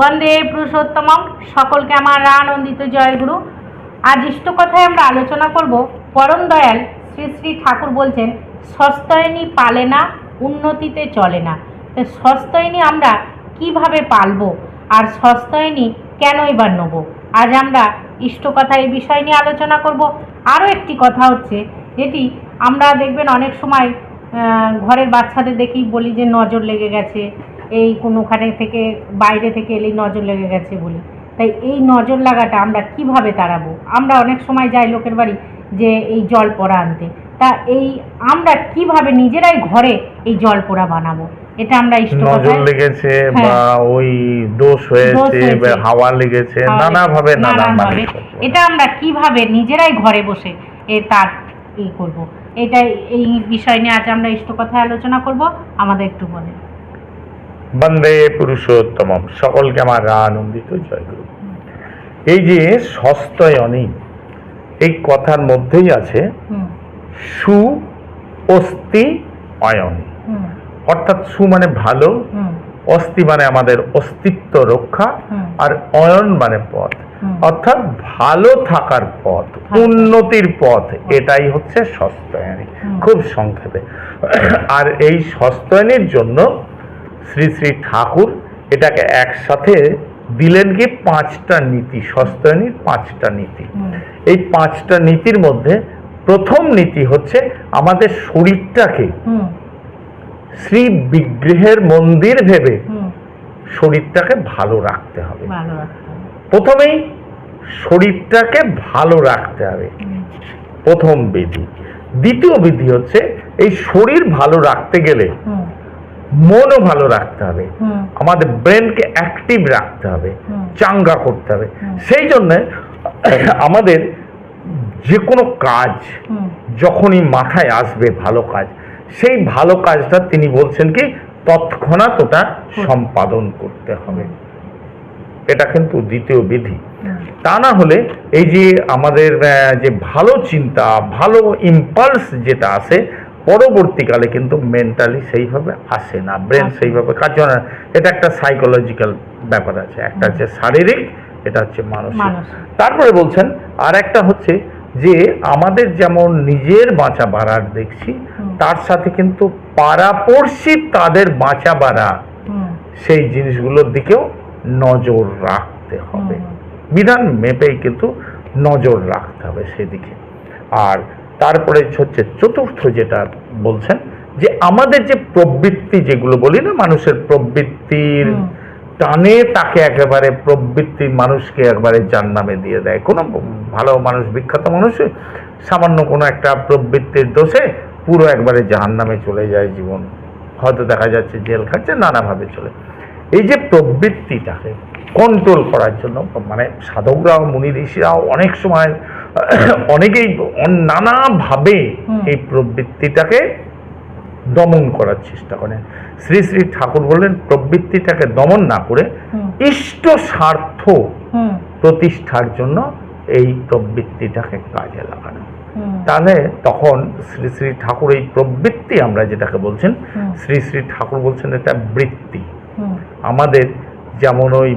বন্দে পুরুষোত্তমম। সকলকে আমার আনন্দিত জয়গুরু আজ ইষ্ট কথায় আমরা আলোচনা করব। পরম দয়াল শ্রী শ্রী ঠাকুর বলছেন, সস্তয়নী পালে না, উন্নতিতে চলে না। তো সস্তয়নী আমরা কীভাবে পালবো? আর সস্তয়নী কেনই বা নেব? আজ আমরা ইষ্ট কথা এই বিষয় নিয়ে আলোচনা করব। আরও একটি কথা হচ্ছে, যেটি আমরা দেখবেন অনেক সময় ঘরের বাচ্চাদের দেখি বলি যে, নজর লেগে গেছে এই কোনোখানে থেকে বাইরে থেকে এলেই নজর লেগে গেছে বলি। তাই এই নজর লাগাটা আমরা কীভাবে তাড়াবো? আমরা অনেক সময় যাই লোকের বাড়ি যে এই জল পোড়া আনতে। তা এই আমরা কীভাবে নিজেরাই ঘরে এই জল পোড়া বানাবো? এটা আমরা নজর লেগেছে হ্যাঁ। বা ওই দোষ হয়েছে। হাওয়া লেগেছে নানা ভাবে নানান নানানভাবে। এটা আমরা কীভাবে নিজেরাই ঘরে বসে এ তার ই করব? এটাই এই বিষয় নিয়ে আজ আমরা ইষ্ট কথায় আলোচনা করব। আমাদের একটু বলে বন্দে পুরুষোত্তম সকলকে আমার আনন্দিত জয়গুরু। এই যে সস্তয়নী এই কথার মধ্যেই আছে সু অস্তি অয়ন। অর্থাৎ সু মানে ভালো অস্থি মানে আমাদের অস্তিত্ব রক্ষা আর অয়ন মানে পথ। অর্থাৎ ভালো থাকার পথ উন্নতির পথ এটাই হচ্ছে সস্তায়নী খুব সংক্ষেপে। আর এই সস্তায়নীর জন্য শ্রী শ্রী ঠাকুর এটাকে একসাথে দিলেন কি পাঁচটা নীতি সস্তায়নীর পাঁচটা নীতি। এই পাঁচটা নীতির মধ্যে প্রথম নীতি হচ্ছে আমাদের শরীরটাকে শ্রী বিগ্রহের মন্দির ভেবে শরীরটাকে ভালো রাখতে হবে। প্রথমেই শরীরটাকে ভালো রাখতে হবে। প্রথম বিধি। দ্বিতীয় বিধি হচ্ছে এই শরীর ভালো রাখতে গেলে মনও ভালো রাখতে হবে। আমাদের ব্রেনকে অ্যাক্টিভ রাখতে হবে চাঙ্গা করতে হবে। সেই জন্যে আমাদের যে কোনো কাজ যখনই মাথায় আসবে ভালো কাজ সেই ভালো কাজটা তিনি বলছেন কি তৎক্ষণাৎ ওটা সম্পাদন করতে হবে। এটা কিন্তু দ্বিতীয় বিধি। তা না হলে এই যে আমাদের যে ভালো চিন্তা ভালো ইম্পালস যেটা আসে পরবর্তীকালে কিন্তু মেন্টালি সেইভাবে আসে না ব্রেন সেইভাবে কাজ করে না এটা একটা সাইকোলজিক্যাল ব্যাপার আছে। একটা হচ্ছে শারীরিক এটা হচ্ছে মানসিক। মানসিক। তারপরে বলছেন আর একটা হচ্ছে যে আমাদের যেমন নিজের বাঁচা বাড়ার দেখছি তার সাথে কিন্তু পাড়াপড়শি তাদের বাঁচা বাড়া সেই জিনিসগুলোর দিকেও নজর রাখতে হবে। বিধান মেপেই কিন্তু নজর রাখতে হবে সেদিকে। আর তারপরে হচ্ছে চতুর্থ যেটা বলছেন যে আমাদের যে প্রবৃত্তি যেগুলো বলি না মানুষের প্রবৃত্তির টানে তাকে একেবারে প্রবৃত্তি মানুষকে একবারে যার নামে দিয়ে দেয়। কোনো ভালো মানুষ বিখ্যাত মানুষ সামান্য কোনো একটা প্রবৃত্তির দোষে পুরো একবারে জাহান নামে চলে যায় জীবন। হয়তো দেখা যাচ্ছে জেল খাচ্ছে নানাভাবে চলে। এই যে প্রবৃত্তিটাকে কন্ট্রোল করার জন্য মানে সাধকরাও মুনি ঋষিরাও অনেক সময় অনেকেই নানাভাবে এই প্রবৃত্তিটাকে দমন করার চেষ্টা করেন। শ্রী শ্রী ঠাকুর বললেন প্রবৃত্তিটাকে দমন না করে ইষ্ট স্বার্থ প্রতিষ্ঠার জন্য এই প্রবৃত্তিটাকে কাজে লাগানো। তাহলে তখন শ্রী শ্রী ঠাকুর এই প্রবৃত্তি আমরা যেটাকে বলছেন শ্রী শ্রী ঠাকুর বলছেন এটা বৃত্তি। আমাদের যেমন ওই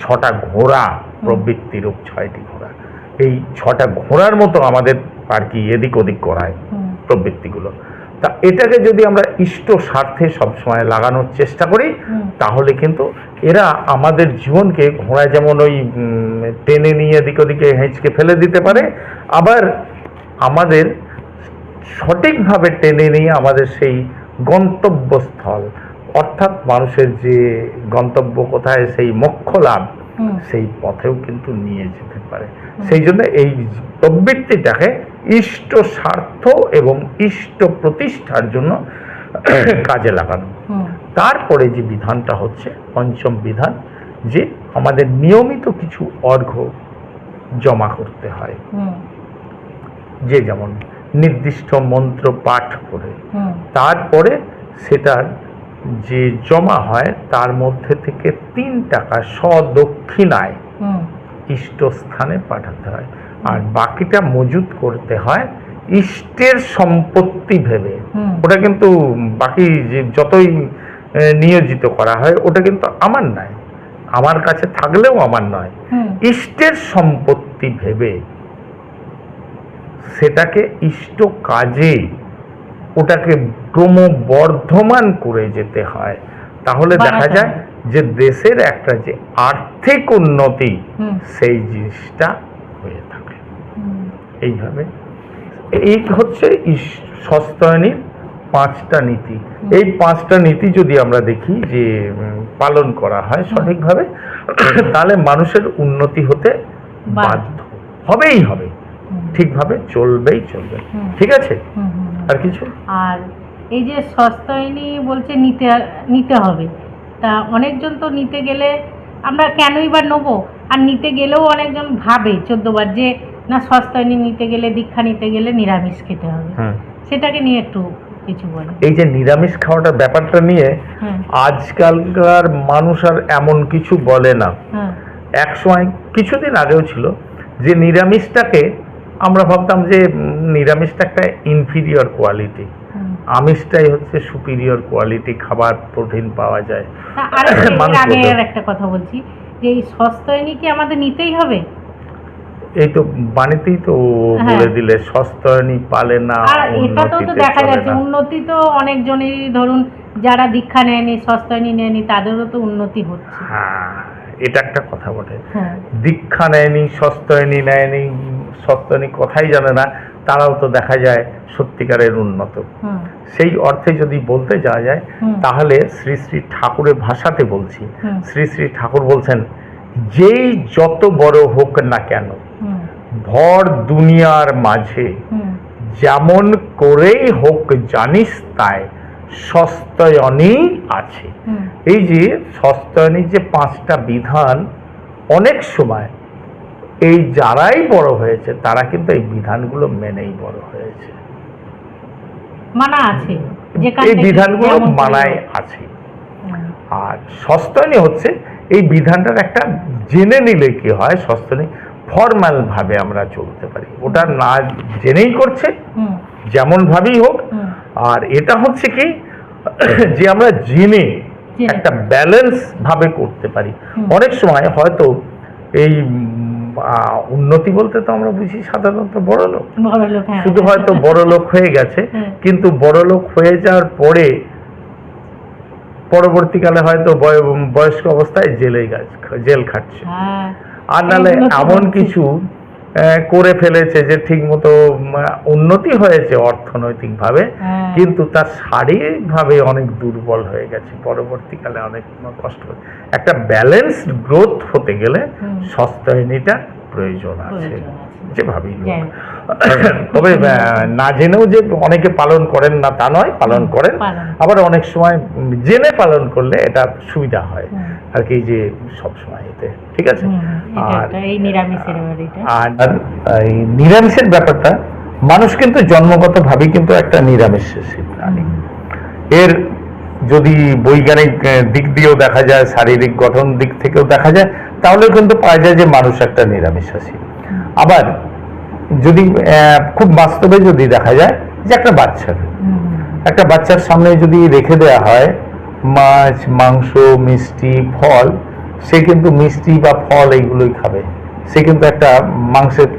ছটা ঘোড়া প্রবৃত্তি রূপ ছয়টি এই ছটা ঘোড়ার মতো আমাদের আর কি এদিক ওদিক করায় প্রবৃত্তিগুলো। তা এটাকে যদি আমরা ইষ্ট স্বার্থে সবসময় লাগানোর চেষ্টা করি তাহলে কিন্তু এরা আমাদের জীবনকে ঘোড়া যেমন ওই টেনে নিয়ে এদিক ওদিকে হেঁচকে ফেলে দিতে পারে আবার আমাদের সঠিকভাবে টেনে নিয়ে আমাদের সেই গন্তব্যস্থল অর্থাৎ মানুষের যে গন্তব্য কোথায় সেই মোক্ষ লাভ সেই পথেও কিন্তু নিয়ে যেতে পারে। সেই জন্য এই প্রবৃত্তিটাকে ইষ্ট স্বার্থ এবং ইষ্ট প্রতিষ্ঠার জন্য কাজে লাগানো। তারপরে যে বিধানটা হচ্ছে পঞ্চম বিধান যে আমাদের নিয়মিত কিছু অর্ঘ্য জমা করতে হয়। যে যেমন নির্দিষ্ট মন্ত্র পাঠ করে তারপরে সেটার যে জমা হয় তার মধ্যে থেকে তিন টাকা সদক্ষিণায় হুম ইষ্টস্থানে পাঠাতে হয়। আর বাকিটা মজুত করতে হয় ইষ্টের সম্পত্তি ভেবে। ওটা কিন্তু বাকি যে যতই নিয়োজিত করা হয় ওটা কিন্তু আমার নয়। আমার কাছে থাকলেও আমার নয়। ইষ্টের সম্পত্তি ভেবে সেটাকে ইষ্ট কাজে ওটাকে ক্রমবর্ধমান করে যেতে হয়। তাহলে দেখা যায়। যে দেশের একটা যে আর্থিক উন্নতি সেই জিনিসটা হয়ে থাকে। এইভাবে। এই হচ্ছে সস্তায়নীর পাঁচটা নীতি। এই পাঁচটা নীতি যদি আমরা দেখি যে পালন করা হয় সঠিকভাবে তাহলে মানুষের উন্নতি হতে বাধ্য। হবেই হবে। ঠিকভাবে চলবেই চলবে। ঠিক আছে। আর কিছু? আর এই যে সস্তায়নী বলছে নিতে নিতে হবে। তা অনেকজন তো নিতে গেলে আমরা কেনই বা নেব? আর নিতে গেলেও অনেকজন ভাবে চোদ্দবার যে না সস্তায়নী নিতে গেলে দীক্ষা নিতে গেলে নিরামিষ খেতে হবে। সেটাকে নিয়ে একটু কিছু বলে। এই যে নিরামিষ খাওয়াটার ব্যাপারটা নিয়ে হ্যাঁ। আজকালকার মানুষ আর এমন কিছু বলে না। হ্যাঁ। এক সময় কিছুদিন আগেও ছিল যে নিরামিষটাকে আমরা ভাবতাম যে নিরামিষটা একটা ইনফিরিয়র কোয়ালিটি। আমিষটাই হচ্ছে সুপিরিয়র কোয়ালিটি খাবার প্রোটিন পাওয়া যায়। আর একটা- আগে একটা কথা বলছি যে এই সস্তায়নী কি আমাদের নিতেই হবে? এই তো বাণীতেই তো হ্যাঁ। বলে দিলে সস্তয়নী পালে না এটা তো তো দেখা যাচ্ছে উন্নতি তো অনেকজনেরই ধরুন যারা দীক্ষা নেয়নি সস্তায়নী নেয়নি তাদেরও তো উন্নতি হচ্ছে। হ্যাঁ এটা একটা কথা বটে। হ্যাঁ। দীক্ষা নেয়নি সস্তয়নী নেয়নি সস্তয়নী কথাই জানে না। তারাও তো দেখা যায় সত্যিকারের উন্নত। সেই অর্থে যদি বলতে যাওয়া যায় তাহলে শ্রী শ্রী ঠাকুরের ভাষাতে বলছি। শ্রী শ্রী ঠাকুর বলছেন যেই যত বড় হোক না কেন ভর দুনিয়ার মাঝে যেমন করেই হোক জানিস তাই সস্তয়নী আছে। এই যে সস্তয়নীর যে পাঁচটা বিধান অনেক সময় এই যারাই বড় হয়েছে তারা কিন্তু এই বিধানগুলো মেনেই বড় হয়েছে। মানা আছে। এই বিধানগুলো মানায় আছে। আর সস্তনী হচ্ছে এই বিধানটার একটা জেনে নিলে কি হয় সস্তনী ফর্মাল ভাবে আমরা চলতে পারি। ওটা না জেনেই করছে যেমন ভাবেই হোক। আর এটা হচ্ছে কি যে আমরা জেনে। একটা ব্যালেন্স ভাবে করতে পারি। অনেক সময় হয়তো এই উন্নতি বলতে তো আমরা বুঝি সাধারণত বড় লোক। হ্যাঁ শুধু হয়তো বড় লোক হয়ে গেছে কিন্তু বড় লোক হয়ে যাওয়ার পরে পরবর্তীকালে হয়তো বয়- বয়স্ক অবস্থায় জেলে গেছে জেল খাটছে। হ্যাঁ। আর নাহলে এমন কিছু করে ফেলেছে যে ঠিকমতো উন্নতি হয়েছে অর্থনৈতিকভাবে হ্যাঁ। কিন্তু তার শারীরিকভাবে অনেক দুর্বল হয়ে গেছে পরবর্তীকালে অনেক কষ্ট একটা ব্যালেন্সড গ্রোথ হতে গেলে হুম। সস্তায়নীটা প্রয়োজন আছে। যেভাবেই। তবে না জেনেও যে অনেকে পালন করেন না তা নয় পালন করেন আবার অনেক সময় জেনে পালন করলে এটা সুবিধা হয়। আর কি যে সব সময় এতে ঠিক আছে? আর এই আর এই নিরামিষের ব্যাপারটা মানুষ কিন্তু জন্মগতভাবেই কিন্তু একটা নিরামিষ প্রাণী এর যদি বৈজ্ঞানিক দিক দিয়েও দেখা যায় শারীরিক গঠন দিক থেকেও দেখা যায় তাহলে কিন্তু পাওয়া যায় যে মানুষ একটা নিরামিষাশী আবার যদি খুব বাস্তবে যদি দেখা যায় যে একটা বাচ্চার একটা বাচ্চার সামনে যদি রেখে দেওয়া হয় মাছ মাংস মিষ্টি ফল সে কিন্তু মিষ্টি বা ফল এইগুলোই খাবে। সে কিন্তু একটা মাংসের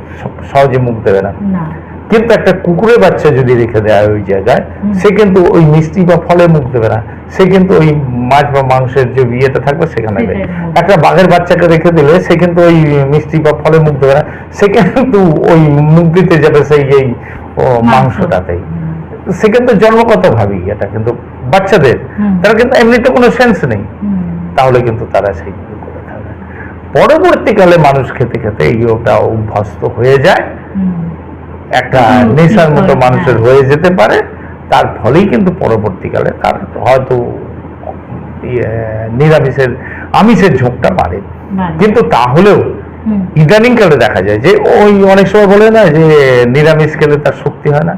সহজে মুখ দেবে না। কিন্তু একটা কুকুরের বাচ্চা যদি রেখে দেওয়া হয় ওই জায়গায় সে কিন্তু ওই মিষ্টি বা ফলে মুখ দেবে না। সে কিন্তু ওই মাছ বা মাংসের যে ইয়েটা থাকবে সেখানে দেবে। একটা বাঘের বাচ্চাকে রেখে দিলে সে কিন্তু ওই মিষ্টি বা ফলে মুখ দেবে না। সে কিন্তু ওই মুখ দিতে যাবে সেই এই মাংসটাতেই। সে কিন্তু জন্মগত ভাবেই এটা কিন্তু বাচ্চাদের। তারা কিন্তু এমনিতে কোনো সেন্স নেই। তাহলে কিন্তু তারা সেইগুলো করে থাকে। পরবর্তীকালে মানুষ খেতে খেতে এই ওটা অভ্যস্ত হয়ে যায়। একটা নেশার মতো মানুষের হ্যাঁ। হয়ে যেতে পারে। তার ফলেই কিন্তু পরবর্তীকালে তার হয়তো ইয়ে, নিরামিষের আমিষের ঝোঁকটা বাড়ে। কিন্তু তাহলেও ইদানিংকালে দেখা যায় যে ওই অনেক সময় বলে না যে নিরামিষ খেলে তার শক্তি হয় না।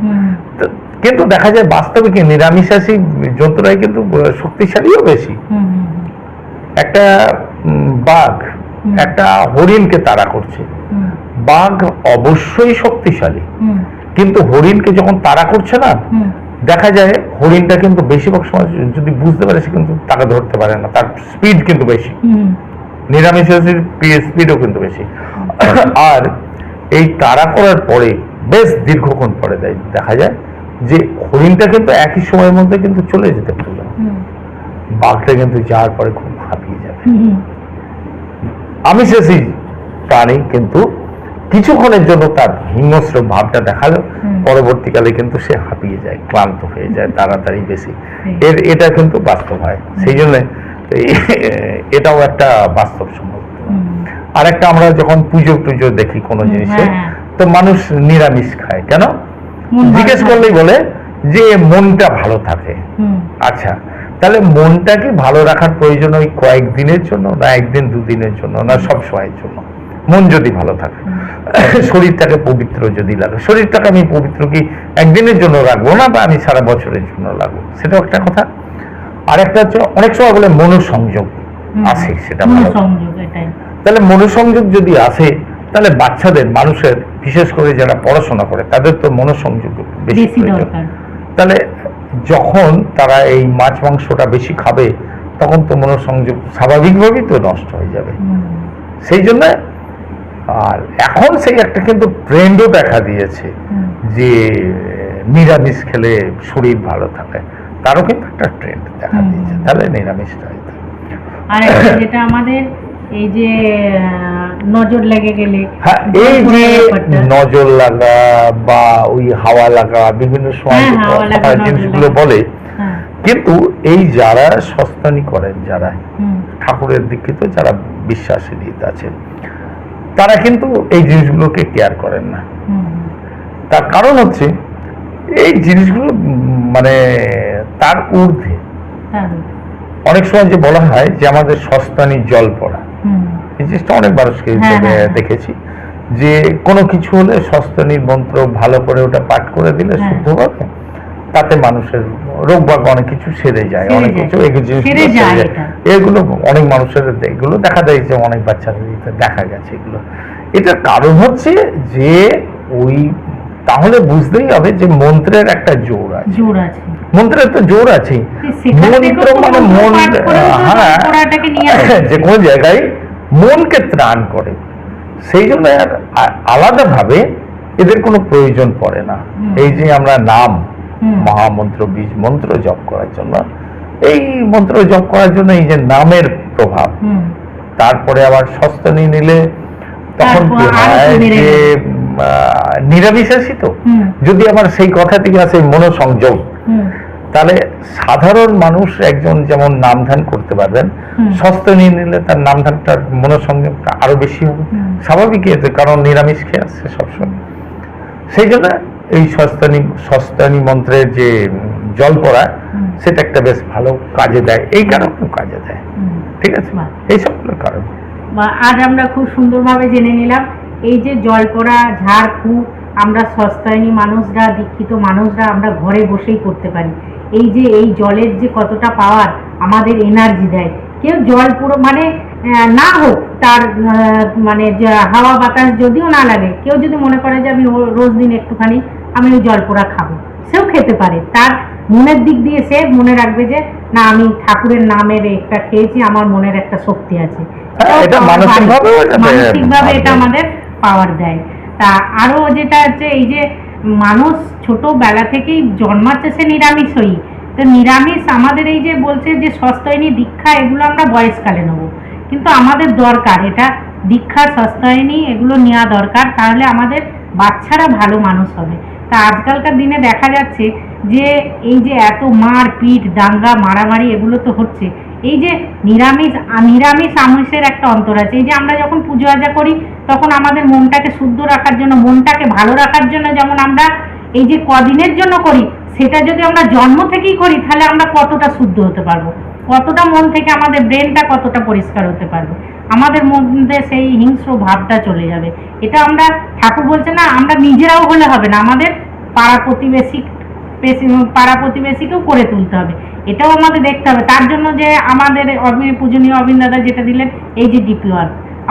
কিন্তু দেখা যায় বাস্তবে কি নিরামিষাসী জন্তুরাই কিন্তু শক্তিশালীও বেশি। একটা বাঘ। একটা হরিণকে তাড়া করছে। বাঘ অবশ্যই শক্তিশালী। কিন্তু হরিণকে যখন তাড়া করছে না দেখা যায় হরিণটা কিন্তু বেশিরভাগ সময় যদি বুঝতে পারে সে কিন্তু তাকে ধরতে পারে না। তার স্পিড কিন্তু বেশি। নিরামিষাশীর স্পিডও কিন্তু বেশি। আর এই তাড়া করার পরে বেশ দীর্ঘক্ষণ পরে দেয় দেখা যায় যে হরিণটা কিন্তু একই সময়ের মধ্যে কিন্তু চলে যেতে পারল। বাঘটা কিন্তু যাওয়ার পরে খুব হাঁপিয়ে যাবে। হুম, আমিষাশী প্রাণী কিন্তু কিছুক্ষণের জন্য তার হিংস্র ভাবটা দেখাল। পরবর্তীকালে কিন্তু সে হাঁপিয়ে যায় ক্লান্ত হয়ে যায় তাড়াতাড়ি বেশি। এর এটা কিন্তু বাস্তব হয়। সেই জন্য এটাও একটা বাস্তব সম্ভব। আর একটা আমরা যখন পুজো টুজো দেখি কোনো জিনিসে হ্যাঁ। তো মানুষ নিরামিষ খায়। কেন? জিজ্ঞেস করলেই বলে যে মনটা ভালো থাকে। আচ্ছা তাহলে মনটাকে ভালো রাখার প্রয়োজন ওই কয়েকদিনের জন্য না একদিন দুদিনের জন্য না সব সময়ের জন্য? মন যদি ভালো থাকে। শরীরটাকে পবিত্র যদি লাগে। শরীরটাকে আমি পবিত্র কি একদিনের জন্য রাখব না বা আমি সারা বছরের জন্য রাখব? সেটাও একটা কথা। আর একটা হচ্ছে অনেক সময় বলে মনোসংযোগ। আসে সেটা তাহলে মনোসংযোগ যদি আসে তাহলে বাচ্চাদের মানুষের বিশেষ করে যারা পড়াশোনা করে তাদের তো মনোসংযোগ বেশি প্রয়োজন। তাহলে যখন তারা এই মাছ মাংসটা বেশি খাবে তখন তো মনোসংযোগ স্বাভাবিকভাবেই তো নষ্ট হয়ে যাবে। সেই জন্য আর এখন সেই একটা কিন্তু ট্রেন্ডও দেখা দিয়েছে যে নিরামিষ খেলে শরীর ভালো থাকে। তারও কিন্তু একটা ট্রেন্ড দেখা দিয়েছে। তাহলে নিরামিষটা। আর যেটা আমাদের এই যে নজর লেগে গেলে হ্যাঁ এই যে নজর লাগা বা ওই হাওয়া লাগা বিভিন্ন সময় হ্যাঁ, জিনিসগুলো বলে হ্যাঁ, কিন্তু এই যারা সস্তানি করেন যারা ঠাকুরের দীক্ষিত যারা বিশ্বাসী দিত আছেন তারা কিন্তু এই জিনিসগুলোকে কেয়ার করেন না। তার কারণ হচ্ছে এই জিনিসগুলো মানে তার ঊর্ধ্বে। অনেক সময় যে বলা হয় যে আমাদের সস্তানি জল পড়া। জিনিসটা অনেক মানুষকে হ্যাঁ, হ্যাঁ। দেখেছি যে কোনো কিছু হলে সস্তানির মন্ত্র ভালো করে ওটা পাঠ করে দিলে হ্যাঁ। শুদ্ধ হবে তাতে মানুষের রোগ বাগ অনেক কিছু সেরে যায় অনেক কিছু। এগুলো অনেক মানুষের এগুলো দেখা যায় যে অনেক বাচ্চাদের দেখা গেছে এগুলো এটার কারণ হচ্ছে যে ওই তাহলে বুঝতেই হবে যে মন্ত্রের একটা জোর আছে জোর আছে মন্ত্রের তো জোর আছে মন্ত্র মানে মন্ত্র মন হ্যাঁ। যে কোনো জায়গায় মনকে ত্রাণ করে। সেই জন্য আর আলাদাভাবে এদের কোনো প্রয়োজন পড়ে না। এই যে আমরা নাম মহামন্ত্র বীজ মন্ত্র জপ করার জন্য এই মন্ত্র জপ করার জন্য এই যে নামের প্রভাব তারপরে আবার সস্তনি নিলে তখন কি হয় যে নিরামিষাশী তো? যদি আমার সেই কথা থেকে আসে মনোসংযোগ তাহলে সাধারণ মানুষ একজন যেমন নাম ধ্যান করতে পারবেন হুম। সস্তনি নিলে তার নাম ধ্যানটার মনোসংযোগটা আরও বেশি হবে। স্বাভাবিক এতে কারণ নিরামিষ খেয়ে আসছে সবসময়। সেই জন্য এই সস্তানি সস্তানি মন্ত্রের যে জল পড়া সেটা একটা বেশ ভালো কাজে দেয়। এই কারণেও কাজে দেয়। ঠিক আছে। এই সবগুলো কারণ। আজ আমরা খুব সুন্দরভাবে জেনে নিলাম এই যে জল পড়া ঝাড় ঝাড়ফুঁক আমরা সস্তায়নী মানুষরা দীক্ষিত মানুষরা আমরা ঘরে বসেই করতে পারি। এই যে এই জলের যে কতটা পাওয়ার আমাদের এনার্জি দেয়। কেউ জল পুরো মানে না হোক তার মানে হাওয়া বাতাস যদিও না লাগে কেউ যদি মনে করে যে আমি রোজ দিন একটুখানি আমি ওই জল পোড়া খাব সেও খেতে পারে। তার মনের দিক দিয়ে সে মনে রাখবে যে না আমি ঠাকুরের নামের একটা খেয়েছি আমার মনের একটা শক্তি আছে। মানসিকভাবে এটা আমাদের পাওয়ার দেয়। তা আরও যেটা হচ্ছে এই যে মানুষ ছোটবেলা থেকেই জন্মাচ্ছে সে নিরামিষ হই। তো নিরামিষ আমাদের এই যে বলছে যে সস্তয়নী দীক্ষা, এগুলো আমরা বয়সকালে নেব। কিন্তু আমাদের দরকার, এটা দীক্ষা, সস্তয়নী, এগুলো নেওয়া দরকার, তাহলে আমাদের বাচ্চারা ভালো মানুষ হবে। তা আজকালকার দিনে দেখা যাচ্ছে যে এই যে এত মার পিট দাঙ্গা, মারামারি, এগুলো তো হচ্ছে। এই যে নিরামিষ নিরামিষ আমিষের একটা অন্তর আছে, এই যে আমরা যখন পুজো আজা করি, তখন আমাদের মনটাকে শুদ্ধ রাখার জন্য, মনটাকে ভালো রাখার জন্য যেমন আমরা এই যে কদিনের জন্য করি, সেটা যদি আমরা জন্ম থেকেই করি, তাহলে আমরা কতটা শুদ্ধ হতে পারব? কতটা মন থেকে আমাদের ব্রেনটা কতটা পরিষ্কার হতে পারবে? আমাদের মধ্যে সেই হিংস্র ভাবটা চলে যাবে। এটা আমরা, ঠাকুর বলছে না, আমরা নিজেরাও হলে হবে না, আমাদের পাড়া প্রতিবেশী পাড়া প্রতিবেশীকেও করে তুলতে হবে। এটাও আমাদের দেখতে হবে। তার জন্য যে আমাদের পূজনীয় অবিন দাদা যেটা দিলেন, এই যে ডিপি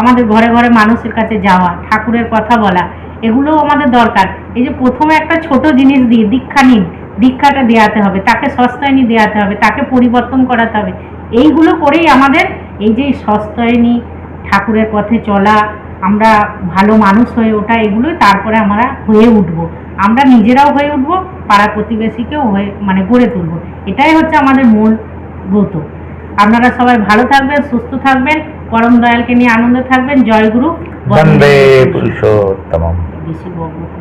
আমাদের ঘরে ঘরে মানুষের কাছে যাওয়া, ঠাকুরের কথা বলা, এগুলোও আমাদের দরকার। এই যে প্রথমে একটা ছোট জিনিস দিয়ে, দীক্ষা নিন, দীক্ষাটা দেওয়াতে হবে, তাকে সস্তায়নী দেওয়াতে হবে, তাকে পরিবর্তন করাতে হবে। এইগুলো করেই আমাদের এই যে সস্তায়নী, ঠাকুরের পথে চলা, আমরা ভালো মানুষ হয়ে ওঠা, এগুলোই তারপরে আমরা হয়ে উঠবো। আমরা নিজেরাও হয়ে উঠব পাড়া প্রতিবেশীকেও হয়ে মানে গড়ে তুলব। এটাই হচ্ছে আমাদের মূল ব্রত। আপনারা সবাই ভালো থাকবেন সুস্থ থাকবেন পরম দয়ালকে নিয়ে আনন্দে থাকবেন। জয়গুরু বন্দে পুরুষোত্তম বেশি বকবক